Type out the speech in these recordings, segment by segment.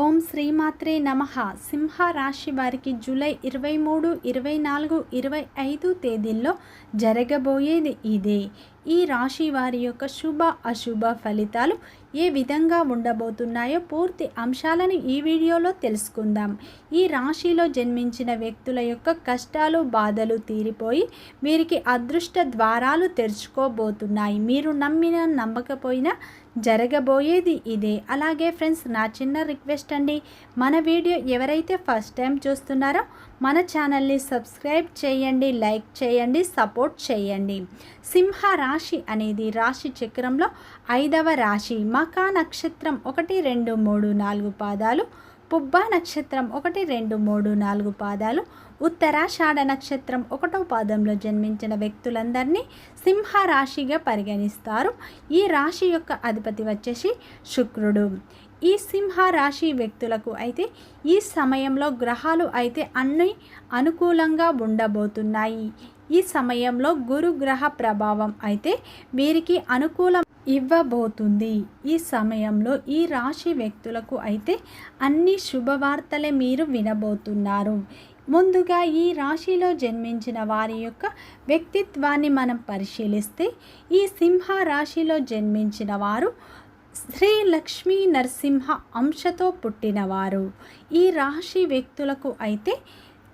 ఓం శ్రీమాత్రే నమ. సింహ రాశి వారికి జూలై ఇరవై మూడు ఇరవై నాలుగు ఇరవై ఐదు తేదీల్లో జరగబోయేది ఇదే. ఈ రాశి వారి యొక్క శుభ అశుభ ఫలితాలు ఏ విధంగా ఉండబోతున్నాయో పూర్తి అంశాలను ఈ వీడియోలో తెలుసుకుందాం. ఈ రాశిలో జన్మించిన వ్యక్తుల యొక్క కష్టాలు బాధలు తీరిపోయి వీరికి అదృష్ట ద్వారాలు తెరుచుకోబోతున్నాయి. మీరు నమ్మిన నమ్మకపోయినా జరగబోయేది ఇదే. అలాగే ఫ్రెండ్స్ నా చిన్న రిక్వెస్ట్ అండి మన వీడియో ఎవరైతే ఫస్ట్ టైం చూస్తున్నారో మన ఛానల్ని సబ్స్క్రైబ్ చేయండి లైక్ చేయండి సపోర్ట్ చేయండి. సింహ రాశి అనేది రాశి చక్రంలో ఐదవ రాశి. మకా నక్షత్రం ఒకటి రెండు మూడు నాలుగు పాదాలు. పుబ్బ నక్షత్రం ఒకటి రెండు మూడు నాలుగు పాదాలు. ఉత్తరాషాఢ నక్షత్రం ఒకటో పాదంలో జన్మించిన వ్యక్తులందరినీ సింహ రాశిగా పరిగణిస్తారు. ఈ రాశి యొక్క అధిపతి వచ్చేసి శుక్రుడు. ఈ సింహ రాశి వ్యక్తులకు అయితే ఈ సమయంలో గ్రహాలు అయితే అన్ని అనుకూలంగా ఉండబోతున్నాయి. ఈ సమయంలో గురుగ్రహ ప్రభావం అయితే వీరికి అనుకూలం ఇవ్వబోతుంది. ఈ సమయంలో ఈ రాశి వ్యక్తులకు అయితే అన్ని శుభవార్తలే మీరు వినబోతున్నారు. ముందుగా ఈ రాశిలో జన్మించిన వారి యొక్క వ్యక్తిత్వాన్ని మనం పరిశీలిస్తే ఈ సింహ రాశిలో జన్మించిన వారు శ్రీ లక్ష్మీ నరసింహ అంశతో పుట్టినవారు. ఈ రాశి వ్యక్తులకు అయితే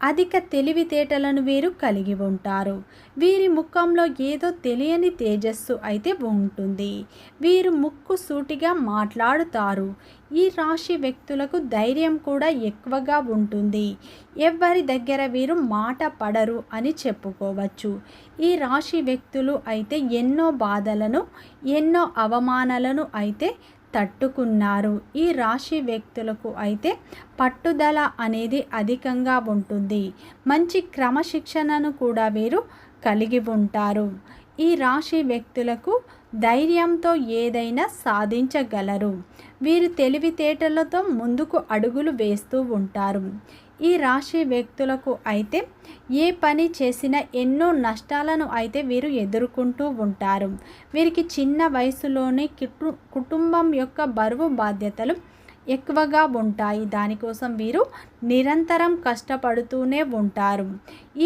అధిక తెలివితేటలను వీరు కలిగి ఉంటారు. వీరి ముఖంలో ఏదో తెలియని తేజస్సు అయితే ఉంటుంది. వీరు ముక్కు సూటిగా మాట్లాడుతారు. ఈ రాశి వ్యక్తులకు ధైర్యం కూడా ఎక్కువగా ఉంటుంది. ఎవరి దగ్గర వీరు మాట పడరు అని చెప్పుకోవచ్చు. ఈ రాశి వ్యక్తులు అయితే ఎన్నో బాధలను ఎన్నో అవమానాలను అయితే తట్టుకున్నారు. ఈ రాశి వ్యక్తులకు అయితే పట్టుదల అనేది అధికంగా ఉంటుంది. మంచి క్రమశిక్షణను కూడా వీరు కలిగి ఉంటారు. ఈ రాశి వ్యక్తులకు ధైర్యంతో ఏదైనా సాధించగలరు. వీరు తెలివితేటలతో ముందుకు అడుగులు వేస్తూ ఉంటారు. ఈ రాశి వ్యక్తులకు అయితే ఏ పని చేసినా ఎన్నో నష్టాలను అయితే వీరు ఎదుర్కొంటూ ఉంటారు. వీరికి చిన్న వయసులోనే కుటుంబం యొక్క బరువు బాధ్యతలు ఎక్కువగా ఉంటాయి. దానికోసం వీరు నిరంతరం కష్టపడుతూనే ఉంటారు.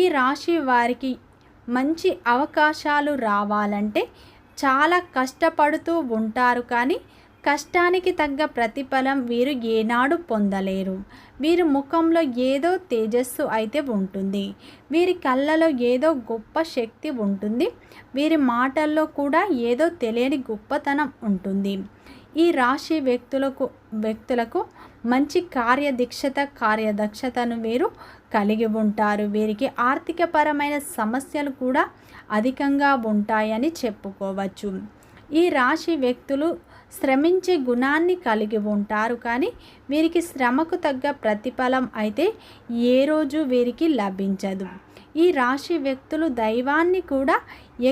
ఈ రాశి వారికి మంచి అవకాశాలు రావాలంటే చాలా కష్టపడుతూ ఉంటారు కానీ కష్టానికి తగ్గ ప్రతిఫలం వీరు ఏనాడు పొందలేరు. వీరి ముఖంలో ఏదో తేజస్సు అయితే ఉంటుంది. వీరి కళ్ళలో ఏదో గొప్ప శక్తి ఉంటుంది. వీరి మాటల్లో కూడా ఏదో తెలియని గొప్పతనం ఉంటుంది. ఈ రాశి వ్యక్తులకు వ్యక్తులకు మంచి కార్యదీక్షత కార్యదక్షతను వీరు కలిగి ఉంటారు. వీరికి ఆర్థికపరమైన సమస్యలు కూడా అధికంగా ఉంటాయని చెప్పుకోవచ్చు. ఈ రాశి వ్యక్తులు శ్రమించే గుణాన్ని కలిగి ఉంటారు కానీ వీరికి శ్రమకు తగ్గ ప్రతిఫలం అయితే ఏ రోజు వీరికి లభించదు. ఈ రాశి వ్యక్తులు దైవాన్ని కూడా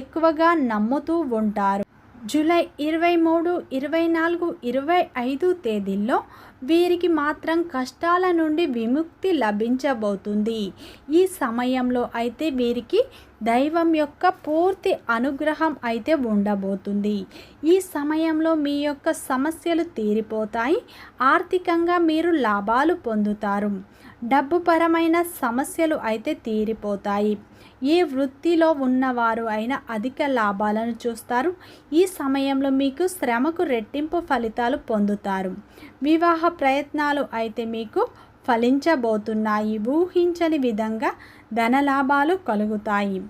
ఎక్కువగా నమ్ముతూ ఉంటారు. జూలై ఇరవై మూడు ఇరవై నాలుగు ఇరవై ఐదు తేదీల్లో వీరికి మాత్రం కష్టాల నుండి విముక్తి లభించబోతుంది. ఈ సమయంలో అయితే వీరికి దైవం యొక్క పూర్తి అనుగ్రహం అయితే ఉండబోతుంది. ఈ సమయంలో మీ యొక్క సమస్యలు తీరిపోతాయి. ఆర్థికంగా మీరు లాభాలు పొందుతారు. డబ్బుపరమైన సమస్యలు అయితే తీరిపోతాయి. ఏ వృత్తిలో ఉన్నవారు అయినా అధిక లాభాలను చూస్తారు. ఈ సమయంలో మీకు శ్రమకు రెట్టింపు ఫలితాలు పొందుతారు. వివాహ ప్రయత్నాలు అయితే మీకు ఫలించబోతున్నాయి. ఊహించని విధంగా ధనలాభాలు కలుగుతాయి.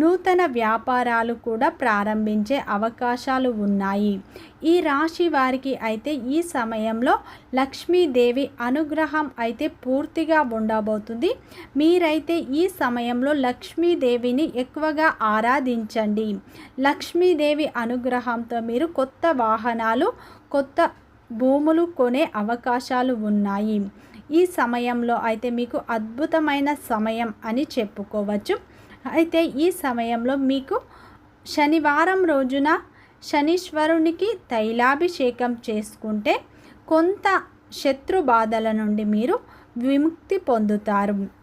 నూతన వ్యాపారాలు కూడా ప్రారంభించే అవకాశాలు ఉన్నాయి. ఈ రాశి వారికి అయితే ఈ సమయంలో లక్ష్మీదేవి అనుగ్రహం అయితే పూర్తిగా ఉండబోతుంది. మీరైతే ఈ సమయంలో లక్ష్మీదేవిని ఎక్కువగా ఆరాధించండి. లక్ష్మీదేవి అనుగ్రహంతో మీరు కొత్త వాహనాలు కొత్త భూములు కొనే అవకాశాలు ఉన్నాయి. ఈ సమయంలో అయితే మీకు అద్భుతమైన సమయం అని చెప్పుకోవచ్చు. అయితే ఈ సమయంలో మీకు శనివారం రోజున శనీశ్వరునికి తైలాభిషేకం చేసుకుంటే కొంత శత్రు బాధల నుండి మీరు విముక్తి పొందుతారు.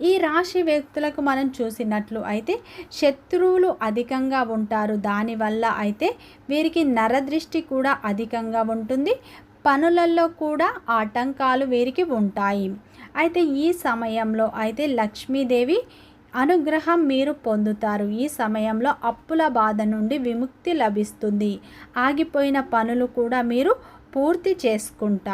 ఈ రాశి వ్యక్తులకు మనం చూసినట్లు అయితే శత్రువులు అధికంగా ఉంటారు. దానివల్ల అయితే వీరికి నరదృష్టి కూడా అధికంగా ఉంటుంది. పనులలో కూడా ఆటంకాలు వీరికి ఉంటాయి. అయితే ఈ సమయంలో అయితే లక్ష్మీదేవి అనుగ్రహం మీరు పొందుతారు. ఈ సమయంలో అప్పుల బాధ నుండి విముక్తి లభిస్తుంది. ఆగిపోయిన పనులు కూడా మీరు పూర్తి చేసుకుంటారు